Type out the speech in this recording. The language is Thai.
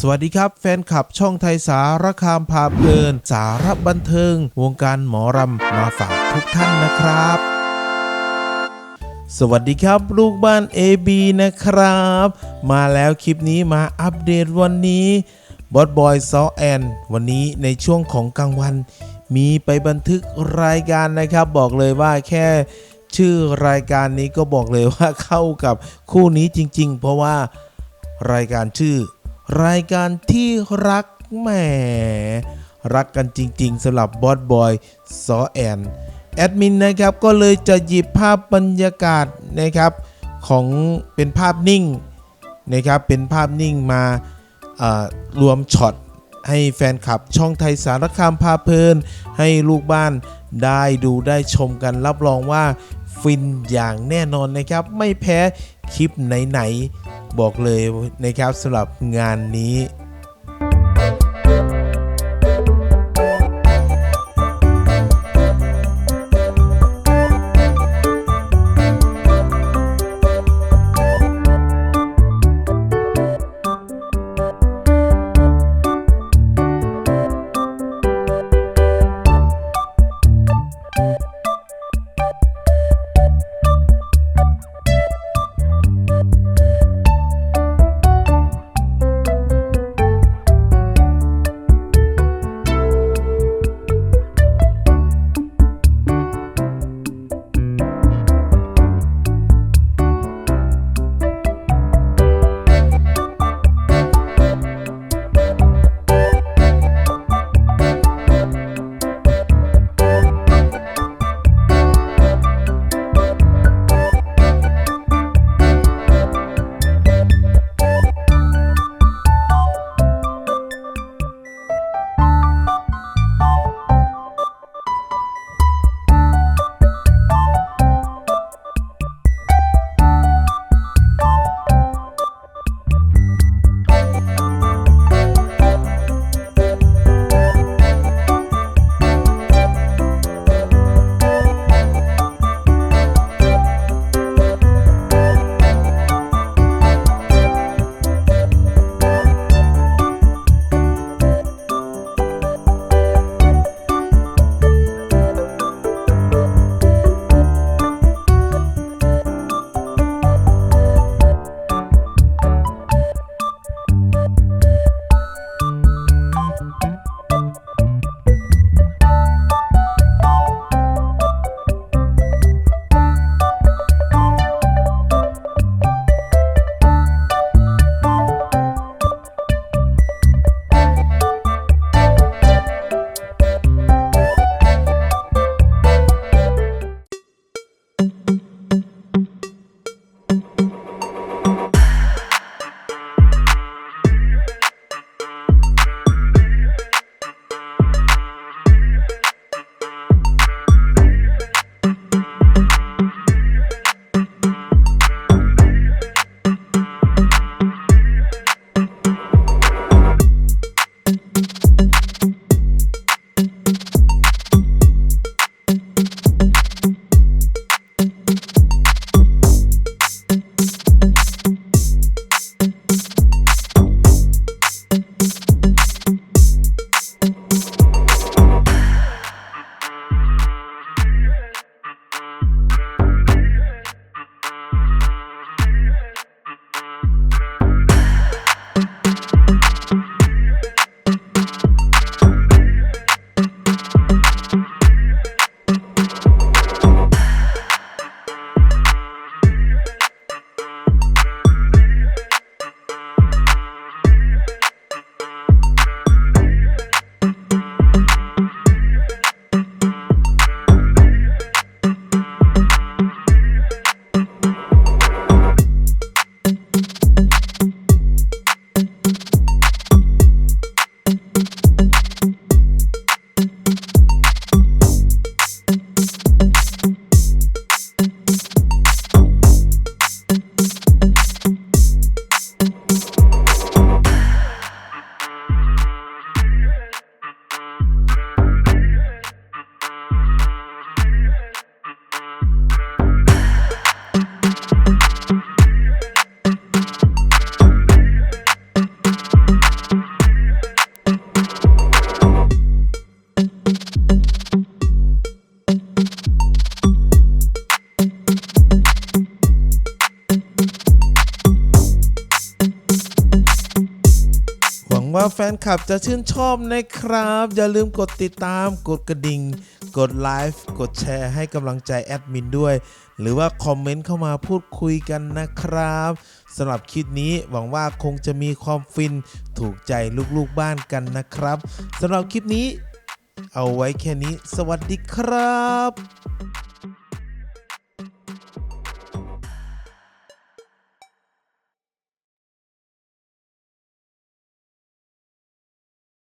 สวัสดีครับ แฟนคลับช่องไทยสารคามพาเพลิน สารบันเทิง วงการหมอรำมาฝากทุกท่านนะครับสวัสดีครับ ลูกบ้าน AB นะครับ มาแล้วคลิปนี้มาอัปเดตวันนี้บอสบอยซอแอนวันนี้ในช่วงของกลางวัน มีไปบันทึกรายการนะครับ บอกเลยว่าแค่ชื่อรายการนี้ก็บอกเลยว่าเข้ากับคู่นี้จริง ๆ เพราะว่ารายการชื่อ รายการที่รักแหมรักกันจริงๆสำหรับบอสบอยซอแอนแอดมินนะครับก็เลยจะหยิบภาพบรรยากาศนะครับของเป็นภาพนิ่งนะครับเป็นภาพนิ่งมารวมช็อตให้แฟนคลับช่องไทยสารคามพาเพลิน ให้ลูกบ้านได้ดูได้ชมกันรับรองว่าฟินอย่างแน่นอนนะครับ ไม่แพ้คลิปไหนๆ บอกเลยนะครับสำหรับงานนี้ ว่าแฟนคลับจะชื่นชอบนะครับ อย่าลืมกดติดตาม กดกระดิ่ง กดไลฟ์ กดแชร์ให้กำลังใจแอดมินด้วย หรือว่าคอมเมนต์เข้ามาพูดคุยกันนะครับสำหรับคลิปนี้หวังว่าคงจะมีความฟินถูกใจลูกๆบ้านกันนะครับสำหรับคลิปนี้ เอาไว้แค่นี้ สวัสดีครับ